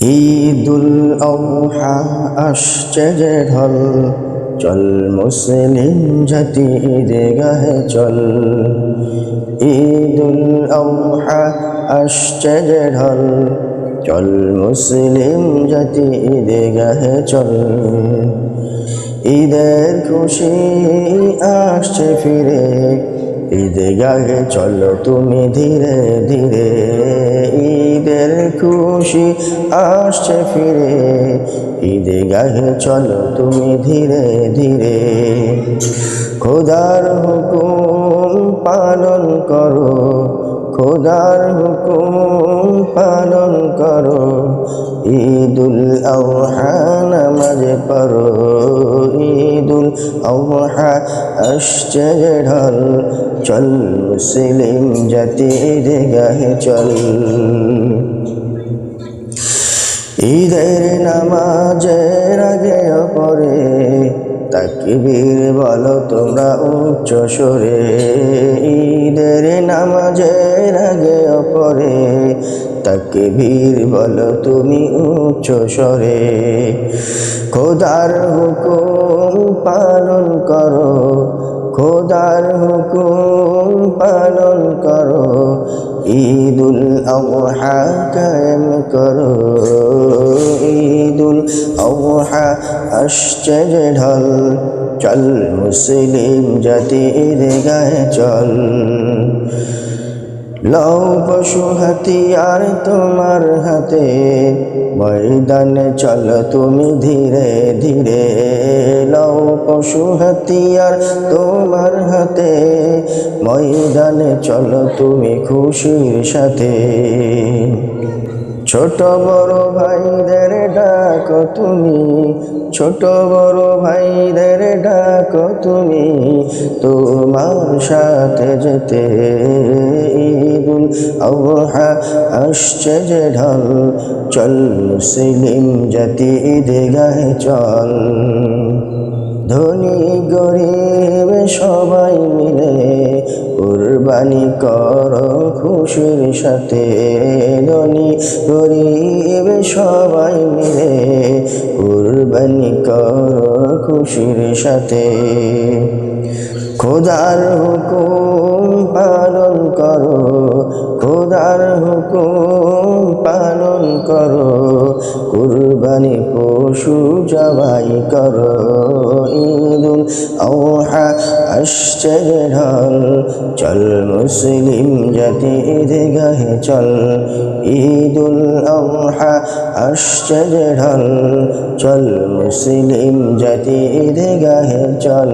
ঈদুল আউহা আসছে যে ঢল চল মুসলিম জাতি গাহে চল। ঈদুল আউহা আসছে যে ঢল চল মুসলিম জাতি গাহে চল। ঈদের খুশি আসছে ফিরে ঈদে গাহে চলো তুমি ধীরে ধীরে। ঈদের খুশি আসছে ফিরে। ঈদে গাহে চলো তুমি ধীরে ধীরে। খোদার হুকুম পালন করো, খোদার হুকুম পালন করো। ঈদুল আউহা নামাজ পড়ো ঈদুল ঢল চল মুসলিম জাতির গাহে চল ঈদের নামাজের আগে পরে তাকবীর বলো তোমরা উচ্চ সরে। ঈদের নামাজের আগে পরে তাকবীর বলো তুমি উচ্চ সরে। খোদার হুকুম খোদার হুকুম পালন করো। ঈদুল আবহা কায়েম করো। ঈদুল আউহা আসছে যে ঢল, চল মুসলিম জাতির গায়ে চল। লও পশু হাতিয়ার তোমার হাতে, ময়দানে চল তুমি ধীরে ধীরে। লও পশু হাতিয়ার তোমার হাতে, ময়দানে চল তুমি খুশির সাথে। ছোট বড় ভাইদের ডাক তুমি, ছোট বড় ভাইদের ডাক তুমি, তোমার সাথে যেতে ঈদুল আবহা আসছে যে ঢল, চল মুসলিম জাতি ঈদ গায়ে চল। ধনী গরিব সবাই মিলে কুরবানি কর খুশির সাথে ধনী, গরিব সবাই মিলে কুরবানি কর খুশির সাথে। খোদার হুকুম পালন করো, খোদার হুকুম পালন করো। কুরবানি পশু জবাই করো, ঈদুল আউহা আসছে ঢল চল মুসলিম জাতি ঈদ গাহে চল, ঈদুল আউহা আসছে ঢল চল মুসলিম জাতি ঈদ গাহে চল।